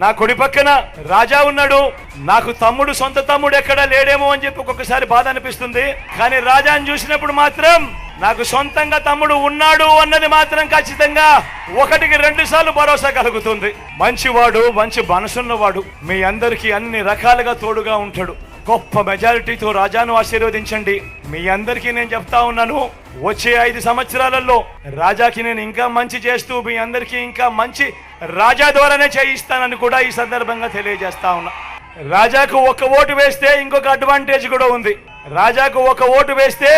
నా కొడి పక్కన రాజా ఉన్నాడు. నాకు తమ్ముడు సొంత తమ్ముడు ఎక్కడా లేడేమో అని చెప్పి ఒక్కొక్కసారి బాధ అనిపిస్తుంది. కానీ రాజాని చూసినప్పుడు మాత్రం నాకు సొంతంగా తమ్ముడు ఉన్నాడు అన్నది మాత్రం ఖచ్చితంగా ఒకటికి రెండు సార్లు భరోసా కలుగుతుంది. మంచివాడు మంచి మనసున్నవాడు మీ అందరికీ అన్ని రకాలుగా తోడుగా ఉంటాడు. గొప్ప మెజారిటీతో రాజాను ఆశీర్వదించండి. మీ అందరికీ నేను చెప్తా ఉన్నాను వచ్చే ఐదు సంవత్సరాలలో రాజాకి నేను ఇంకా మంచి చేస్తూ మీ అందరికీ ఇంకా మంచి రాజా ద్వారానే చేయిస్తానని కూడా ఈ సందర్భంగా తెలియజేస్తా ఉన్నా. రాజాకు ఒక ఓటు వేస్తే ఇంకొక అడ్వాంటేజ్ కూడా ఉంది. రాజాకు ఒక ఓటు వేస్తే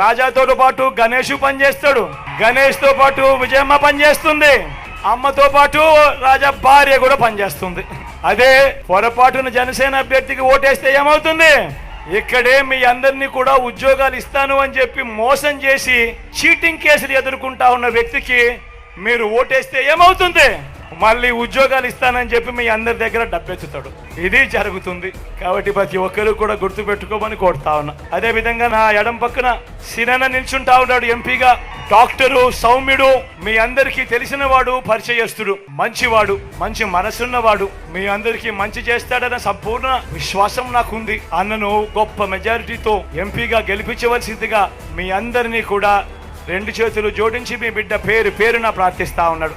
రాజాతో పాటు గణేష్ పనిచేస్తాడు. గణేష్తో పాటు విజయమ్మ పనిచేస్తుంది. అమ్మతో పాటు రాజా భార్య కూడా పనిచేస్తుంది. అదే పొరపాటున జనసేన అభ్యర్థికి ఓటేస్తే ఏమవుతుంది? ఇక్కడే మీ అందరినీ కూడా ఉద్యోగాలు ఇస్తాను అని చెప్పి మోసం చేసి చీటింగ్ కేసులు ఎదుర్కొంటా ఉన్న వ్యక్తికి మీరు ఓటేస్తే ఏమవుతుంది? మళ్ళీ ఉద్యోగాలు ఇస్తానని చెప్పి మీ అందరి దగ్గర డబ్బెత్తుతాడు. ఇది జరుగుతుంది. కాబట్టి ప్రతి ఒక్కరు కూడా గుర్తు పెట్టుకోమని కోరుతా ఉన్నా. అదే విధంగా నా ఎడం పక్కన సినన నిల్చుంటా ఉన్నాడు ఎంపీగా డాక్టరు సౌమ్యుడు మీ అందరికీ తెలిసిన వాడు పరిచయస్తుడు. మంచివాడు మంచి మనసున్నవాడు. మీ అందరికీ మంచి చేస్తాడన్న సంపూర్ణ విశ్వాసం నాకుంది. అన్నను గొప్ప మెజారిటీతో ఎంపీగా గెలిపించవలసిందిగా మీ అందరినీ కూడా రెండు చేతులు జోడించి మీ బిడ్డ పేరు పేరున ప్రార్థిస్తా ఉన్నాడు.